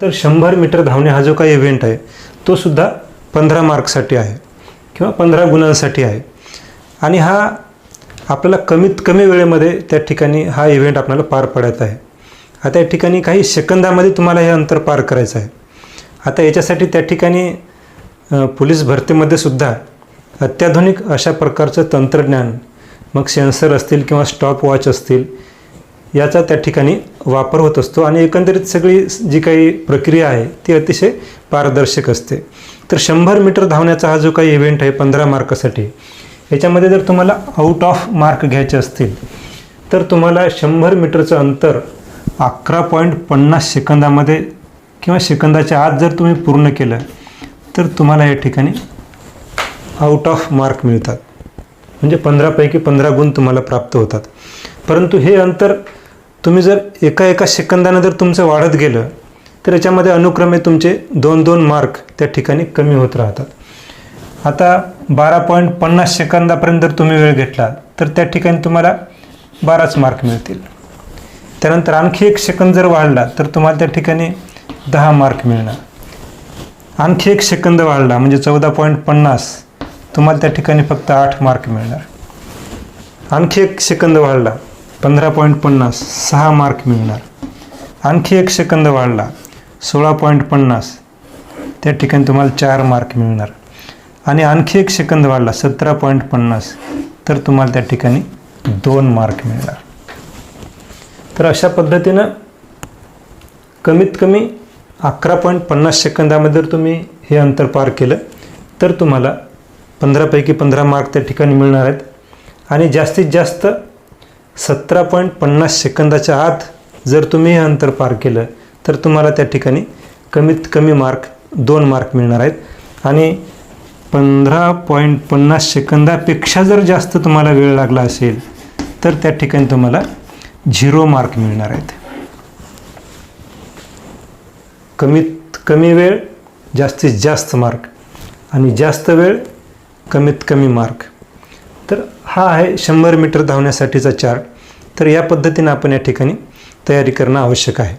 तर शंभर मीटर धावणे हा जो काही इव्हेंट आहे तो सुद्धा पंधरा मार्कसाठी आहे किंवा पंधरा गुणांसाठी आहे. आणि हा आपल्याला कमीत कमी वेळेमध्ये त्या ठिकाणी हा इव्हेंट आपल्याला पार पडायचा आहे. आता या ठिकाणी काही सेकंदामध्ये तुम्हाला हे अंतर पार करायचं आहे. आता याच्यासाठी त्या ठिकाणी पोलीस भरतीमध्ये सुद्धा अत्याधुनिक अशा प्रकारचं तंत्रज्ञान मग सेन्सर असतील किंवा स्टॉप वॉच असतील याचा त्या ठिकाणी वापर होत असतो आणि एकंदरीत सगळी जी काही प्रक्रिया आहे ती अतिशय पारदर्शक असते. तर शंभर मीटर धावण्याचा हा जो काही इव्हेंट आहे पंधरा मार्कासाठी याच्यामध्ये जर तुम्हाला आउट ऑफ मार्क घ्यायचे असतील तर तुम्हाला शंभर मीटरचं अंतर अकरा पॉईंट पन्नास सेकंदामध्ये किंवा सेकंदाच्या आत जर तुम्ही पूर्ण केलं तर तुम्हाला या ठिकाणी आउट ऑफ मार्क मिळतात. म्हणजे पंधरापैकी पंधरा गुण तुम्हाला प्राप्त होतात. परंतु हे अंतर तुम्ही जर एका एका सेकंदानं जर तुमचं वाढत गेलं तर याच्यामध्ये अनुक्रमे तुमचे दोन दोन मार्क त्या ठिकाणी कमी होत राहतात. आता बारा पॉईंट पन्नास सेकंदापर्यंत जर तुम्ही वेळ घेतला तर त्या ठिकाणी तुम्हाला बाराच मार्क मिळतील. त्यानंतर आणखी एक सेकंद जर वाढला तर तुम्हाला त्या ठिकाणी दहा मार्क मिळणार. आणखी एक सेकंद वाढला म्हणजे चौदा पॉईंट पन्नास तुम्हाला त्या ठिकाणी फक्त आठ मार्क मिळणार. आणखी एक सेकंद वाढला पंधरा पॉईंट पन्नास सहा मार्क मिळणार. आणखी एक सेकंद वाढला सोळा पॉईंट पन्नास. त्या ठिकाणी तुम्हाला चार मार्क मिळणार. आणि आणखी एक सेकंद वाढला सतरा पॉईंट पन्नास. तर तुम्हाला त्या ठिकाणी दोन मार्क मिळणार. तर अशा पद्धतीनं कमीत कमी अकरा पॉईंट पन्नास सेकंदामध्ये जर तुम्ही हे अंतर पार केलं तर तुम्हाला पंधरापैकी पंधरा मार्क त्या ठिकाणी मिळणार आहेत. आणि जास्तीत जास्त सतरा पॉईंट पन्नास सेकंदाच्या आत जर तुम्ही हे अंतर पार केलं तर तुम्हाला त्या ठिकाणी कमीत कमी मार्क दोन मार्क मिळणार आहेत. आणि पंधरा पॉईंट पन्नास सेकंदापेक्षा जर जास्त तुम्हाला वेळ लागला असेल तर त्या ठिकाणी तुम्हाला झिरो मार्क मिळणार आहेत. कमीत कमी वेळ जास्तीत जास्त मार्क आणि जास्त वेळ कमीत कमी मार्क. तर हा आहे शंभर मीटर धावण्यासाठीचा चार्ट. तर या पद्धतीनं आपण या ठिकाणी तयारी करणं आवश्यक आहे.